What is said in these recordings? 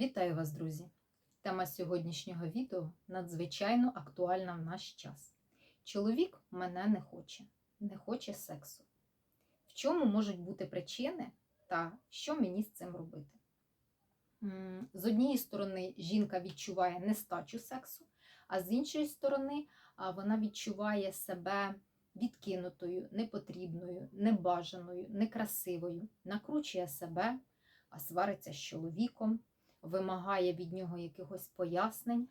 Вітаю вас, друзі! Тема сьогоднішнього відео надзвичайно актуальна в наш час. Чоловік мене не хоче, не хоче сексу. В чому можуть бути причини та що мені з цим робити? З однієї сторони, жінка відчуває нестачу сексу, а з іншої сторони, вона відчуває себе відкинутою, непотрібною, небажаною, некрасивою, накручує себе, а свариться з чоловіком, вимагає від нього якихось пояснень.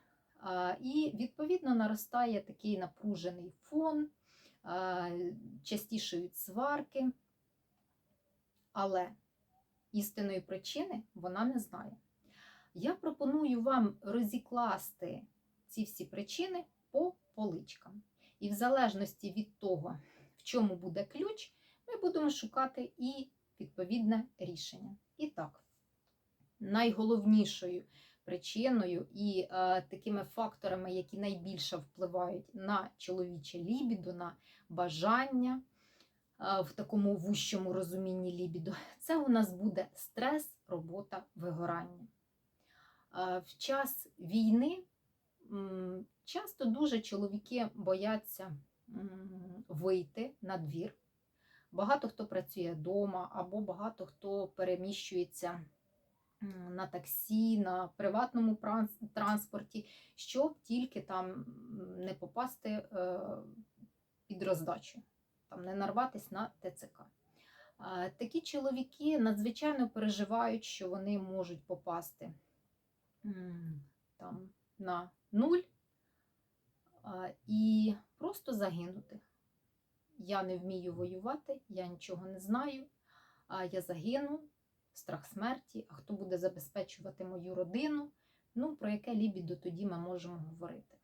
І, відповідно, наростає такий напружений фон, частішають сварки. Але істинної причини вона не знає. Я пропоную вам розікласти ці всі причини по поличкам. І в залежності від того, в чому буде ключ, ми будемо шукати і відповідне рішення. І так, найголовнішою причиною і е, такими факторами, які найбільше впливають на чоловіче лібідо, на бажання е, в такому вущому розумінні лібідо, це у нас буде стрес, робота, вигорання. Е, в час війни м, часто дуже чоловіки бояться м, вийти на двір. Багато хто працює вдома, або багато хто переміщується на таксі, на приватному транспорті, щоб тільки там не попасти е, під роздачу, там не нарватися на ТЦК. Такі чоловіки надзвичайно переживають, що вони можуть попасти там, на нуль і просто загинути. Я не вмію воювати, я нічого не знаю, я загину, страх смерті, а хто буде забезпечувати мою родину? Ну, про яке лібідо тоді ми можемо говорити.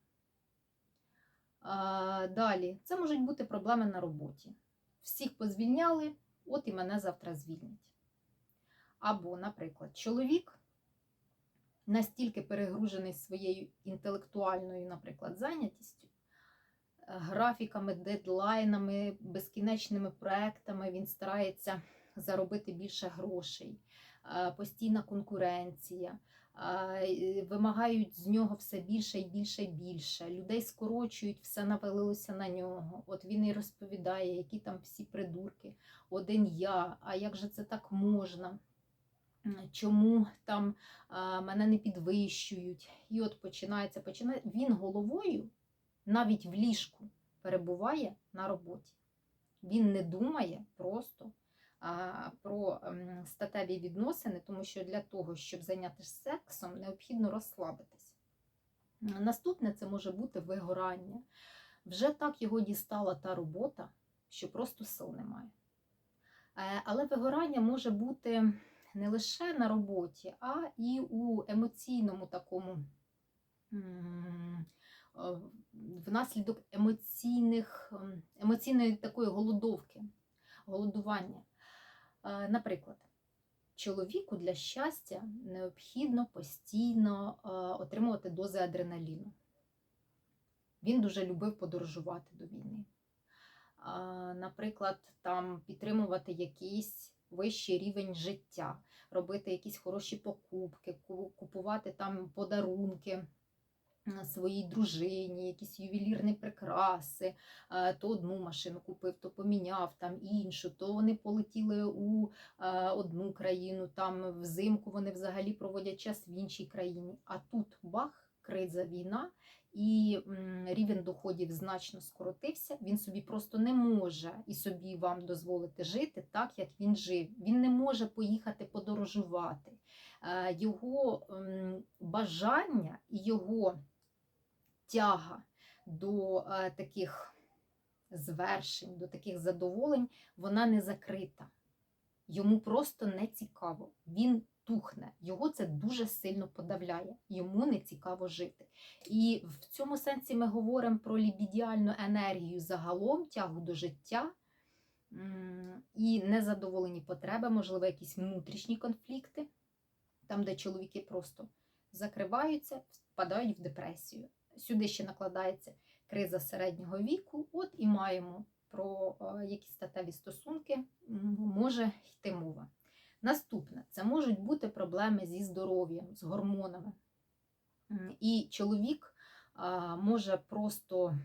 А, далі, це можуть бути проблеми на роботі. Всіх позвільняли, от і мене завтра звільнять. Або, наприклад, чоловік настільки перегружений своєю інтелектуальною, наприклад, зайнятістю, графіками, дедлайнами, безкінечними проектами, він старається заробити більше грошей, постійна конкуренція, вимагають з нього все більше і більше і більше. Людей скорочують, все навалилося на нього. От він і розповідає, які там всі придурки, один я, а як же це так можна? чому там мене не підвищують. І от починається, починає. Він головою навіть в ліжку перебуває на роботі. Він не думає просто про статеві відносини, тому що для того, щоб зайнятися сексом, необхідно розслабитись. Наступне це може бути вигорання. Вже так його дістала та робота, що просто сил немає. Е, Але вигорання може бути не лише на роботі, а і у емоційному такому внаслідок емоційних, ем, емоційної такої голодовки, голодування. Е, Наприклад, чоловіку для щастя необхідно постійно е, отримувати дози адреналіну. Він дуже любив подорожувати до війни. Наприклад, там підтримувати якийсь вищий рівень життя, робити якісь хороші покупки, купувати там подарунки своїй дружині, якісь ювелірні прикраси, Е, то одну машину купив, то поміняв там іншу, то вони полетіли у е, одну країну, там взимку вони взагалі проводять час в іншій країні. А тут бах, криза, війна, і рівень доходів значно скоротився. Він собі просто не може і собі вам дозволити жити так, як він жив. Він не може поїхати подорожувати. Е, Його бажання і його тяга до е, таких звершень, до таких задоволень, вона не закрита. Йому просто не цікаво. Він тухне, його це дуже сильно подавляє, йому не цікаво жити. І в цьому сенсі ми говоримо про лібідіальну енергію загалом, тягу до життя і незадоволені потреби, можливо, якісь внутрішні конфлікти, там, де чоловіки просто закриваються, впадають в депресію. Сюди ще накладається криза середнього віку, от і маємо про е, які статеві стосунки може йти мова. Наступне це можуть бути проблеми зі здоров'ям, з гормонами. І чоловік може просто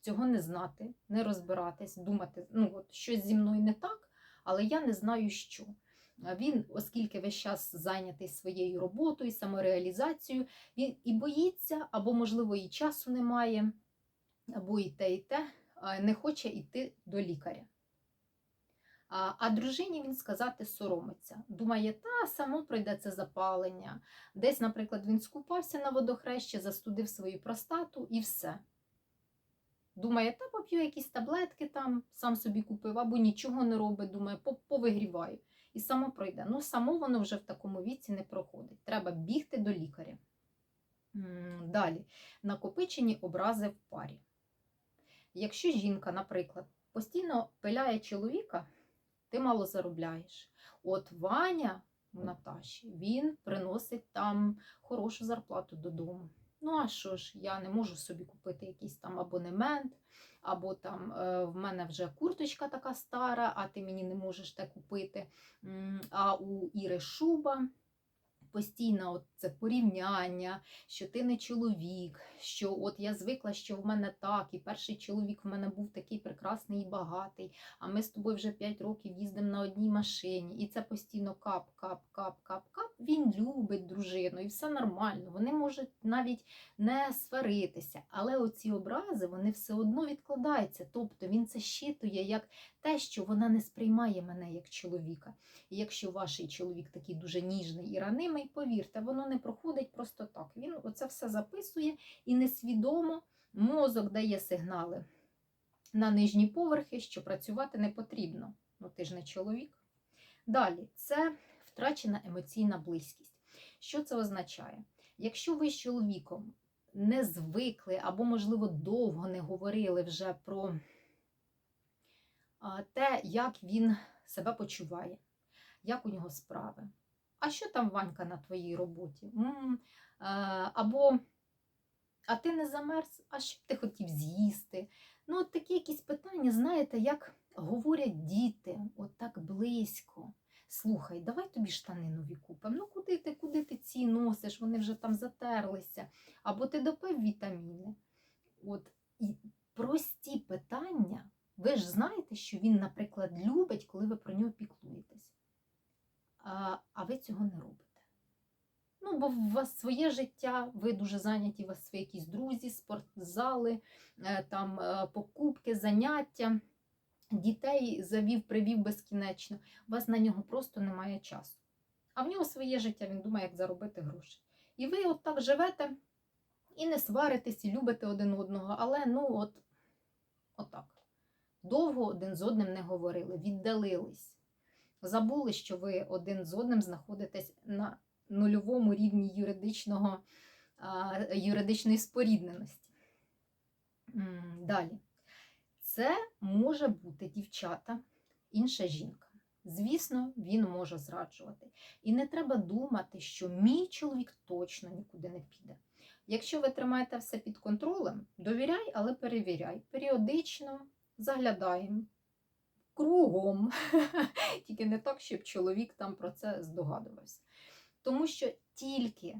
цього не знати, не розбиратись, думати, ну от щось зі мною не так, але я не знаю що. Він, оскільки весь час зайнятий своєю роботою, самореалізацією, він і боїться, або, можливо, і часу немає, або і те, і те, не хоче йти до лікаря. А, а дружині він сказати соромиться. Думає, та само пройде це запалення. Десь, наприклад, він скупався на водохрещі, застудив свою простату і все. Думає, та поп'ю якісь таблетки там, сам собі купив, або нічого не робить, думає, повигріваю. І само пройде. Ну, само воно вже в такому віці не проходить. Треба бігти до лікаря. Далі, накопичені образи в парі. Якщо жінка, наприклад, постійно пиляє чоловіка, ти мало заробляєш. От Ваня у Наташі, він приносить там хорошу зарплату додому. Ну, а що ж, я не можу собі купити якийсь там абонемент, або там е, в мене вже курточка така стара, а ти мені не можеш те купити. А у Іри шуба постійно от це порівняння, що ти не чоловік, що от я звикла, що в мене так, і перший чоловік в мене був такий прекрасний і багатий, а ми з тобою вже 5 років їздимо на одній машині, і це постійно кап, кап, кап, кап, кап. Він любить дружину, і все нормально. Вони можуть навіть не сваритися, але оці образи вони все одно відкладаються. Тобто він це щитує як те, що вона не сприймає мене як чоловіка. І якщо ваш чоловік такий дуже ніжний і ранимий, повірте, воно не проходить просто так. Він оце все записує і несвідомо мозок дає сигнали на нижні поверхи, що працювати не потрібно. Ну ти ж не чоловік. Далі, це втрачена емоційна близькість. Що це означає? Якщо ви з чоловіком не звикли або, можливо, довго не говорили вже про те, як він себе почуває, як у нього справи. А що там Ванька на твоїй роботі? Е, Або а ти не замерз, а що б ти хотів з'їсти? Ну, от такі якісь питання, знаєте, як говорять діти, от так близько. Слухай, давай тобі штани нові купимо. Ну куди ти, куди ти ці носиш? Вони вже там затерлися. Або ти допив вітаміни. От і прості питання. Ви ж знаєте, що він, наприклад, любить, коли ви про нього піклуєтесь. А, ви цього не робите. Ну, бо у вас своє життя, ви дуже зайняті, у вас свої якісь друзі, спортзали, е, там е, покупки, заняття, дітей завів, привів безкінечно. У вас на нього просто немає часу. А в нього своє життя, він думає, як заробити гроші. І ви от так живете і не сваритесь, і любите один одного, але ну от, отак. Довго один з одним не говорили, віддалились. Забули, що ви один з одним знаходитесь на нульовому рівні юридичного, юридичної спорідненості. Далі. Це може бути дівчата, інша жінка. Звісно, він може зраджувати. І не треба думати, що мій чоловік точно нікуди не піде. Якщо ви тримаєте все під контролем, довіряй, але перевіряй. Періодично заглядаємо кругом. Тільки не так, щоб чоловік там про це здогадувався. Тому що тільки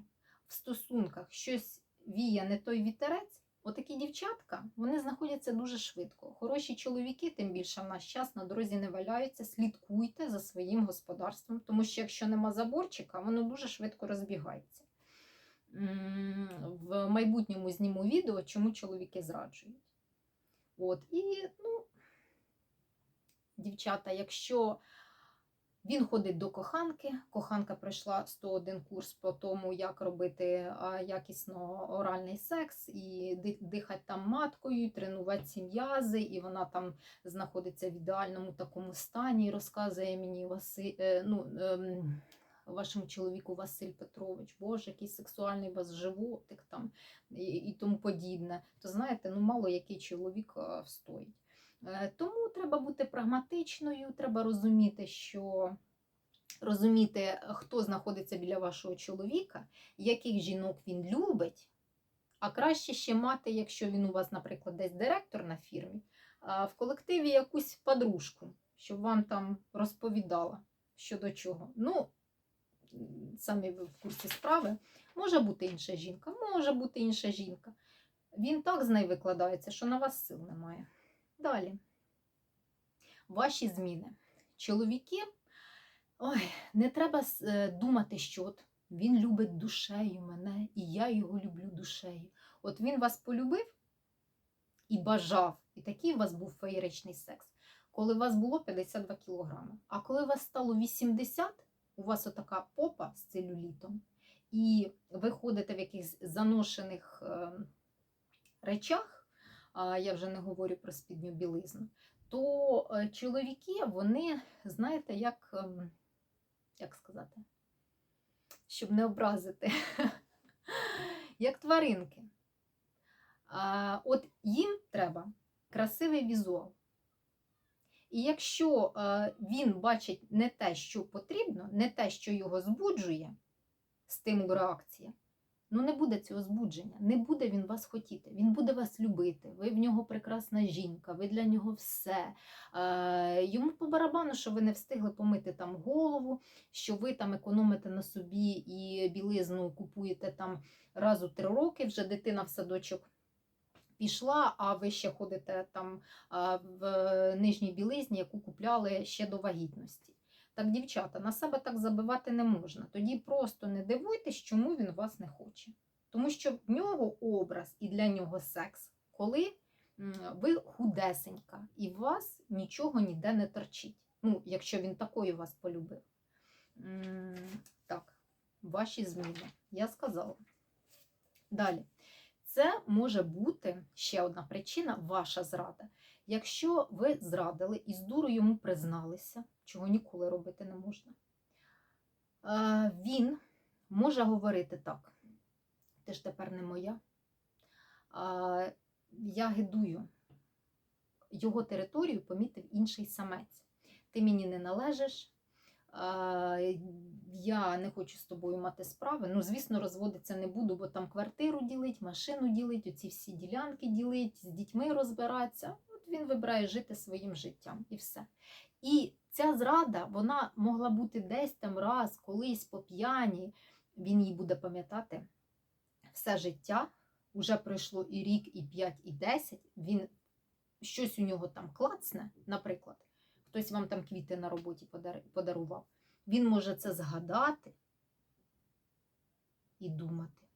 в стосунках щось віє не той вітерець, отакі дівчатка вони знаходяться дуже швидко. Хороші чоловіки, тим більше в наш час на дорозі не валяються. Слідкуйте за своїм господарством, тому що якщо нема заборчика, воно дуже швидко розбігається. В майбутньому зніму відео, чому чоловіки зраджують. От, і, ну, дівчата, якщо він ходить до коханки, коханка пройшла 101 курс по тому, як робити якісно оральний секс, і дихати там маткою, і тренувати ці м'язи, і вона там знаходиться в ідеальному такому стані і розказує мені Васи, е, ну, ем, вашому чоловіку Василь Петрович, Боже, який сексуальний у вас животик там і, і тому подібне. То знаєте, ну мало який чоловік встоїть. Е, Тому треба бути прагматичною, треба розуміти, що розуміти, хто знаходиться біля вашого чоловіка, яких жінок він любить. А краще ще мати, якщо він у вас, наприклад, десь директор на фірмі, в колективі якусь подружку, щоб вам там розповідала, щодо чого. Ну, самі ви в курсі справи. Може бути інша жінка, може бути інша жінка. Він так з нею викладається, що на вас сил немає. Далі. Ваші зміни. Чоловіки, ой, не треба е, думати, що от він любить душею мене, і я його люблю душею. От він вас полюбив і бажав, і такий у вас був феєричний секс, коли у вас було 52 кілограми. А коли у вас стало 80, у вас отака попа з целюлітом, і ви ходите в якихось заношених е, речах, я вже не говорю про спідню білизну, то е, чоловіки, вони, знаєте, як, ем, як сказати, щоб не образити, як тваринки. От їм треба красивий візуал. І якщо е, він бачить не те, що потрібно, не те, що його збуджує, стимул реакція, ну не буде цього збудження, не буде він вас хотіти, він буде вас любити. Ви в нього прекрасна жінка, ви для нього все. Е, йому по барабану, що ви не встигли помити там голову, що ви там економите на собі і білизну купуєте там раз у три роки, вже дитина в садочок пішла, а ви ще ходите там в нижній білизні, яку купляли ще до вагітності. Так, дівчата, на себе так забивати не можна. Тоді просто не дивуйтесь, чому він вас не хоче. Тому що в нього образ і для нього секс, коли ви худесенька і в вас нічого ніде не торчить. Ну, якщо він такою вас полюбив. Так, ваші зміни. Я сказала. Далі. Це може бути ще одна причина ваша зрада. Якщо ви зрадили і з дуру йому призналися, чого ніколи робити не можна, е, він може говорити так: ти ж тепер не моя, а я гидую. Його територію помітив інший самець. Ти мені не належиш, я не хочу з тобою мати справи. Ну, звісно, розводитися не буду, бо там квартиру ділить, машину ділить, оці всі ділянки ділить, з дітьми розбиратися. От він вибирає жити своїм життям і все. І ця зрада, вона могла бути десь там раз, колись по п'яні. Він її буде пам'ятати все життя. Уже пройшло і рік, і п'ять, і десять. Він щось у нього там клацне, наприклад хтось вам там квіти на роботі подарував, він може це згадати і думати.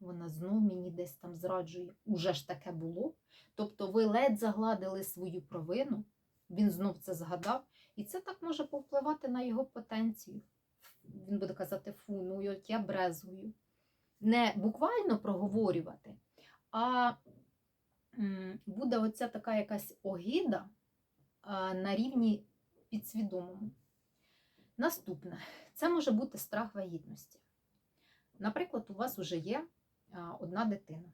Вона знов мені десь там зраджує. Уже ж таке було. Тобто ви ледь загладили свою провину, він знов це згадав, і це так може повпливати на його потенцію. Він буде казати, фу, ну от я брезгую. Не буквально проговорювати, а буде оця така якась огида на рівні підсвідомому. Наступне це може бути страх вагітності. Наприклад, у вас вже є одна дитина,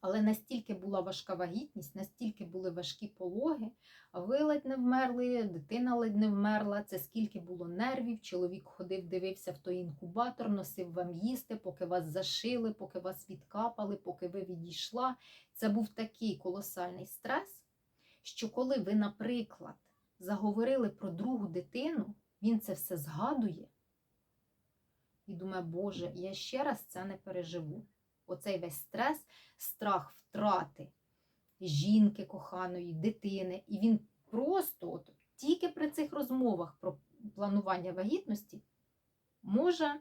але настільки була важка вагітність, настільки були важкі пологи, ви ледь не вмерли, дитина ледь не вмерла. Це скільки було нервів, чоловік ходив, дивився в той інкубатор, носив вам їсти, поки вас зашили, поки вас відкапали, поки ви відійшла. Це був такий колосальний стрес що коли ви, наприклад, заговорили про другу дитину, він це все згадує і думає, Боже, я ще раз це не переживу. Оцей весь стрес, страх втрати жінки коханої, дитини. І він просто от, тільки при цих розмовах про планування вагітності може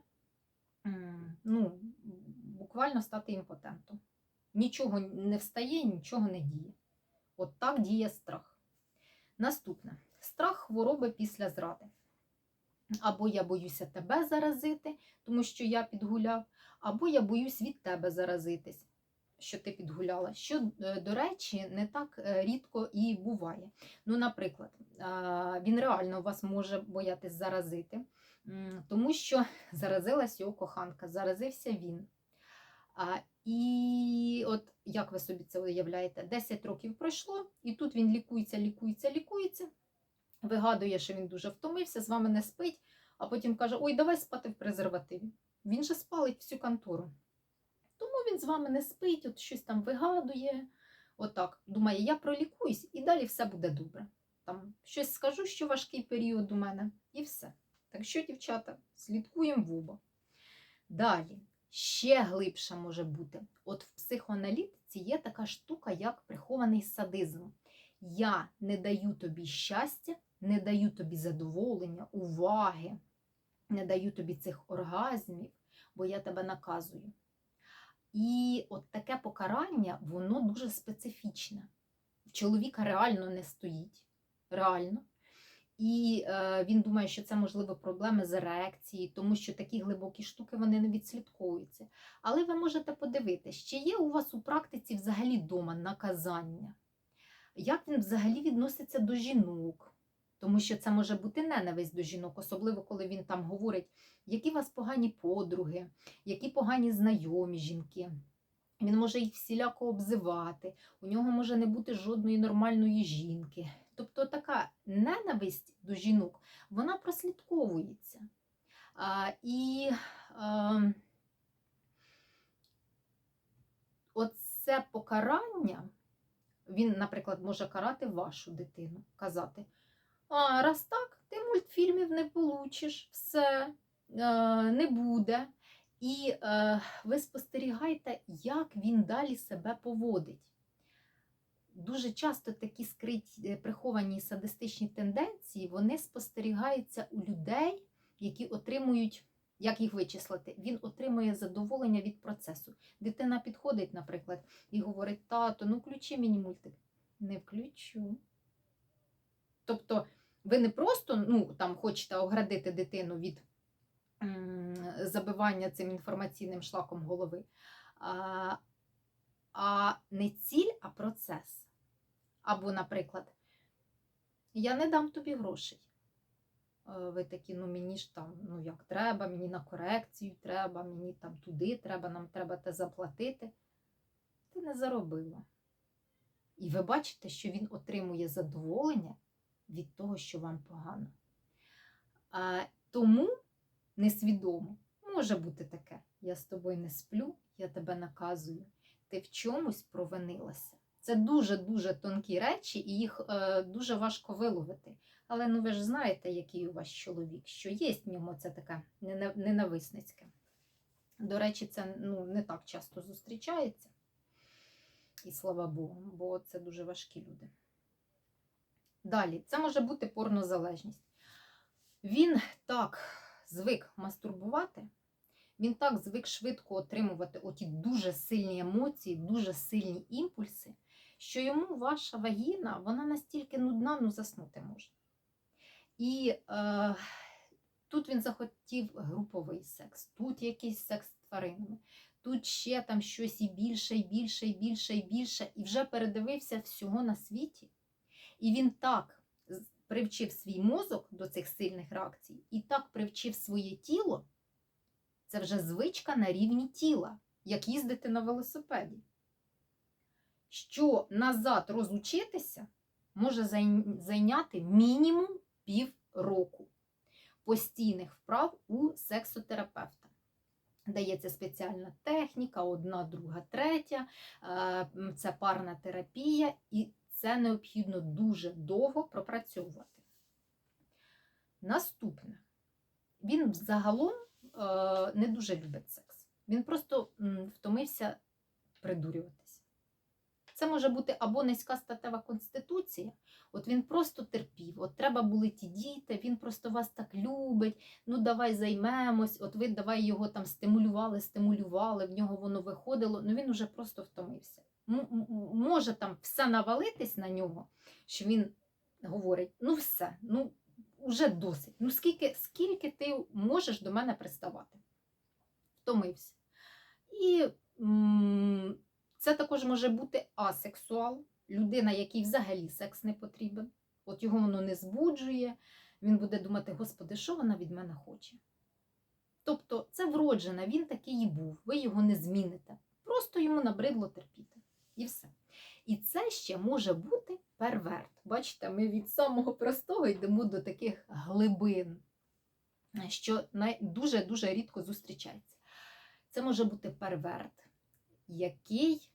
ну, буквально стати імпотентом. Нічого не встає, нічого не діє. От так діє страх. Наступне страх хвороби після зради. Або я боюся тебе заразити, тому що я підгуляв, або я боюсь від тебе заразитись, що ти підгуляла. Що, е, до речі, не так е, рідко і буває. Ну, наприклад, він реально вас може боятись заразити, тому що заразилась його коханка, заразився він. І от як ви собі це уявляєте, 10 років пройшло, і тут він лікується, лікується, лікується, вигадує, що він дуже втомився, з вами не спить, а потім каже: Ой, давай спати в презервативі. Він же спалить всю контору. Тому він з вами не спить, от щось там вигадує. Отак. Думає, я пролікуюсь і далі все буде добре. Там щось скажу, що важкий період у мене, і все. Так що, дівчата, слідкуємо в оба. Далі, ще глибше може бути. От в психоаналітиці є така штука, як прихований садизм. Я не даю тобі щастя, не даю тобі задоволення, уваги, не даю тобі цих оргазмів, бо я тебе наказую. І от таке покарання, воно дуже специфічне. В чоловіка реально не стоїть. Реально. І е, він думає, що це можливо проблеми з ерекцією, тому що такі глибокі штуки вони не відслідковуються. Але ви можете подивитися, чи є у вас у практиці взагалі дома наказання? Як він взагалі відноситься до жінок? Тому що це може бути ненависть до жінок, особливо коли він там говорить, які у вас погані подруги, які погані знайомі жінки. Він може їх всіляко обзивати, у нього може не бути жодної нормальної жінки. Тобто така ненависть до жінок, вона прослідковується. А, і а, оце покарання, він, наприклад, може карати вашу дитину, казати, а раз так, ти мультфільмів не получиш, все, е, не буде. І е, ви спостерігаєте, як він далі себе поводить. Дуже часто такі скриті е, приховані садистичні тенденції вони спостерігаються у людей, які отримують, як їх вичислити, він отримує задоволення від процесу. Дитина підходить, наприклад, і говорить: тато, ну включи мені мультик. Не включу. Тобто, ви не просто ну, там, хочете оградити дитину від забивання цим інформаційним шлаком голови. А, а не ціль, а процес. Або, наприклад, я не дам тобі грошей. Ви такі, ну мені ж там, ну як треба, мені на корекцію треба, мені там туди треба, нам треба те заплатити. Ти не заробила. І ви бачите, що він отримує задоволення від того, що вам погано. А, Тому несвідомо. Може бути таке. Я з тобою не сплю, я тебе наказую. Ти в чомусь провинилася. Це дуже-дуже тонкі речі, і їх е, дуже важко виловити. Але ну ви ж знаєте, який у вас чоловік, що є в ньому це таке ненависницьке. До речі, це ну, не так часто зустрічається. І слава Богу, бо це дуже важкі люди. Далі, це може бути порнозалежність. Він так звик мастурбувати, він так звик швидко отримувати оті дуже сильні емоції, дуже сильні імпульси, що йому ваша вагіна, вона настільки нудна, ну заснути може. І е, тут він захотів груповий секс, тут якийсь секс з тваринами, тут ще там щось і більше, і більше, і більше, і більше, і вже передивився всього на світі. І він так привчив свій мозок до цих сильних реакцій і так привчив своє тіло, це вже звичка на рівні тіла, як їздити на велосипеді. Що назад розучитися може зайняти мінімум пів року постійних вправ у сексотерапевта. Дається спеціальна техніка, одна, друга, третя, е, це парна терапія, і це необхідно дуже довго пропрацьовувати. Наступне, він загалом е, не дуже любить секс. Він просто втомився придурюватися. Це може бути або низька статева конституція, от він просто терпів, от треба були ті діти, він просто вас так любить, ну давай займемось, от ви давай його там стимулювали, стимулювали, в нього воно виходило, ну він уже просто втомився може там все навалитись на нього, що він говорить: ну все, ну вже досить. Ну скільки, скільки ти можеш до мене приставати? Втомився. І це також може бути асексуал, людина, якій взагалі секс не потрібен. От його воно не збуджує, він буде думати, Господи, що вона від мене хоче? Тобто це вроджена, він такий і був, ви його не зміните. Просто йому набридло терпіти. І все. І це ще може бути перверт. Бачите, ми від самого простого йдемо до таких глибин, що дуже-дуже рідко зустрічається. Це може бути перверт, який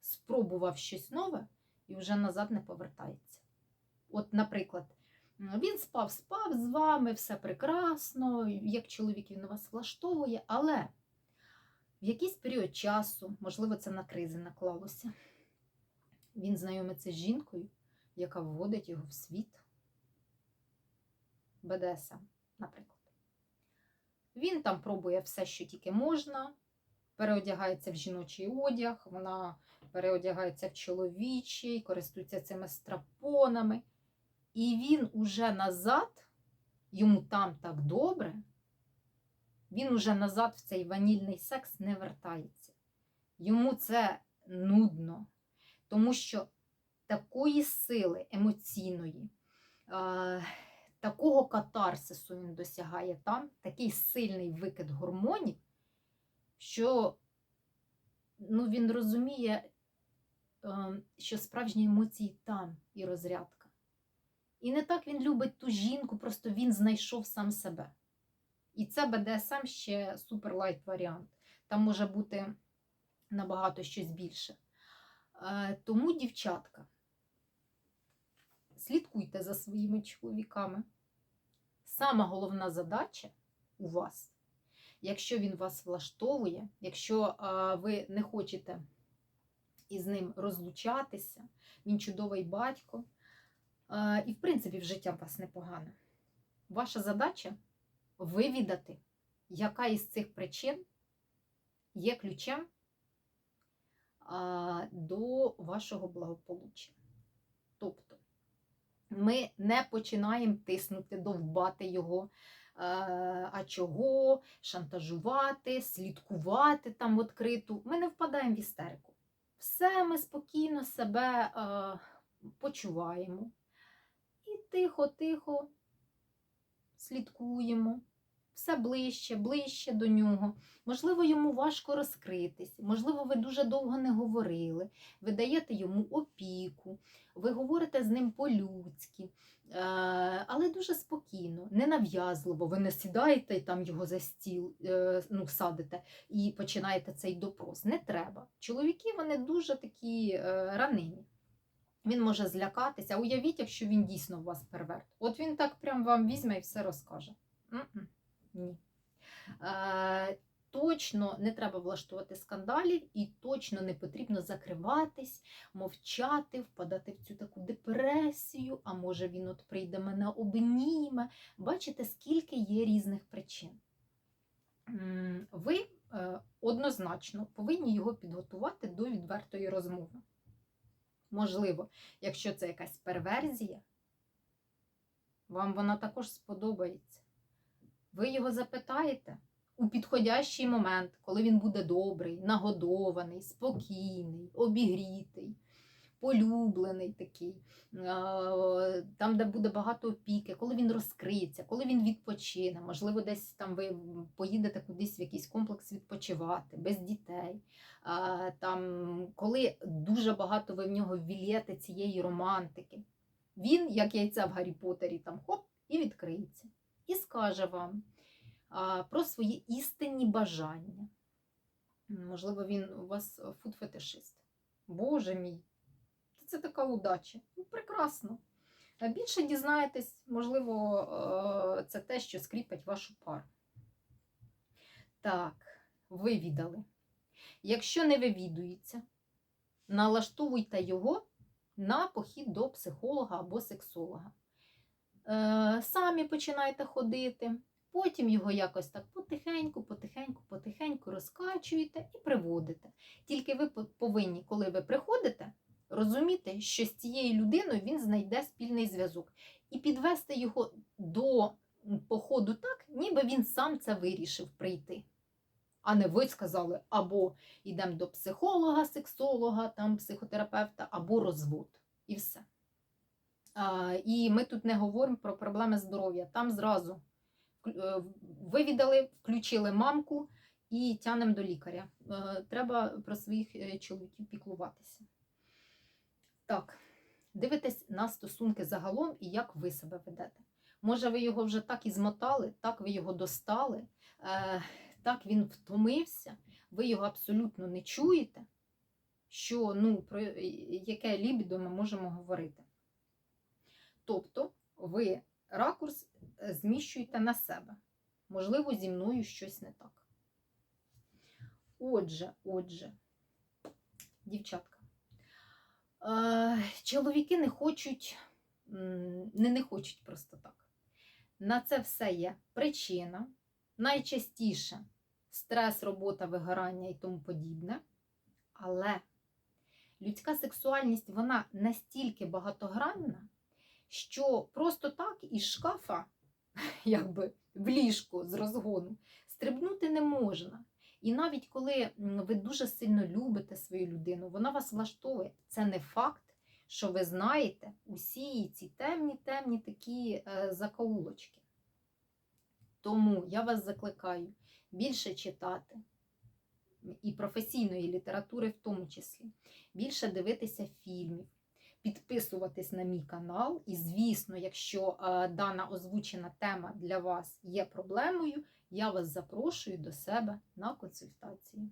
спробував щось нове і вже назад не повертається. От, наприклад, Він спав, спав з вами, все прекрасно, як чоловік він вас влаштовує, але в якийсь період часу, можливо, це на кризи наклалося, він знайомиться з жінкою, яка вводить його в світ БДСМ, наприклад. Він там пробує все, що тільки можна, переодягається в жіночий одяг, вона переодягається в чоловічий, користується цими страпонами. І він уже назад, йому там так добре, він уже назад в цей ванільний секс не вертається. Йому це нудно, тому що такої сили емоційної, е, такого катарсису він досягає там, такий сильний викид гормонів, що ну, він розуміє, е, що справжні емоції там і розрядка. І не так він любить ту жінку, просто він знайшов сам себе. І це БДСМ ще суперлайт варіант. Там може бути набагато щось більше. Е, Тому, дівчатка, слідкуйте за своїми чоловіками. Сама головна задача у вас, якщо він вас влаштовує, якщо е, ви не хочете із ним розлучатися, він чудовий батько. Е, І, в принципі, в життя у вас непогане. Ваша задача вивідати, яка із цих причин є ключем до вашого благополуччя. Тобто, ми не починаємо тиснути, довбати його. е, А чого, шантажувати, слідкувати там відкриту. Ми не впадаємо в істерику. Все ми спокійно себе е, почуваємо. І тихо-тихо слідкуємо. Все ближче, ближче до нього. Можливо, йому важко розкритись, можливо, ви дуже довго не говорили, ви даєте йому опіку, ви говорите з ним по-людськи, е, але дуже спокійно, ненав'язливо. Ви не сідаєте і там його за стіл е, ну, садите і починаєте цей допрос. Не треба. Чоловіки вони дуже такі е, ранені. Він може злякатися. Уявіть, якщо він дійсно вас перверт. От він так прям вам візьме і все розкаже. Ні. Е, точно не треба влаштувати скандалів, і точно не потрібно закриватись, мовчати, впадати в цю таку депресію, а може він от прийде мене обніме. Бачите, скільки є різних причин. Ви е, однозначно повинні його підготувати до відвертої розмови. Можливо, якщо це якась перверзія, вам вона також сподобається. Ви його запитаєте у підходящий момент, коли він буде добрий, нагодований, спокійний, обігрітий, полюблений такий, там, де буде багато опіки, коли він розкриється, коли він відпочине, можливо, десь там ви поїдете кудись в якийсь комплекс відпочивати, без дітей. Там, коли дуже багато ви в нього ввілєте цієї романтики, він, як яйця в Гаррі Поттері, там хоп, і відкриється. І скаже вам про свої істинні бажання. Можливо, він у вас фуд-фетишист. Боже мій, це така удача. Ну, прекрасно. Більше дізнаєтесь, можливо, е, це те, що скріпить вашу пару. Так, вивідали. Якщо не вивідується, налаштовуйте його на похід до психолога або сексолога. Е, Самі починайте ходити, потім його якось так потихеньку, потихеньку, потихеньку розкачуєте і приводите. Тільки ви повинні, коли ви приходите, розуміти, що з цією людиною він знайде спільний зв'язок. І підвести його до походу так, ніби він сам це вирішив прийти. А не ви сказали, або йдемо до психолога, сексолога, там, психотерапевта, або розвод. І все. А, і ми тут не говоримо про проблеми здоров'я. Там зразу е, вивідали, включили мамку і тянемо до лікаря. Е, Треба про своїх е, чоловіків піклуватися. Так, дивитесь на стосунки загалом і як ви себе ведете. Може, ви його вже так і змотали, так ви його достали, е, так він втомився, ви його абсолютно не чуєте, що ну, про яке лібідо ми можемо говорити. Тобто, ви ракурс е, зміщуєте на себе. Можливо, зі мною щось не так. Отже, отже, дівчатка, е, чоловіки не хочуть, не, не хочуть просто так. На це все є причина. Найчастіше стрес, робота, вигорання і тому подібне. Але людська сексуальність вона настільки багатогранна, що просто так із шкафа, якби в ліжко з розгону, стрибнути не можна. І навіть коли ви дуже сильно любите свою людину, вона вас влаштовує. Це не факт, що ви знаєте усі ці темні, темні такі е, закоулочки. Тому я вас закликаю більше читати і професійної літератури в тому числі, більше дивитися фільмів, підписуватись на мій канал. І, звісно, якщо е, дана озвучена тема для вас є проблемою, я вас запрошую до себе на консультацію.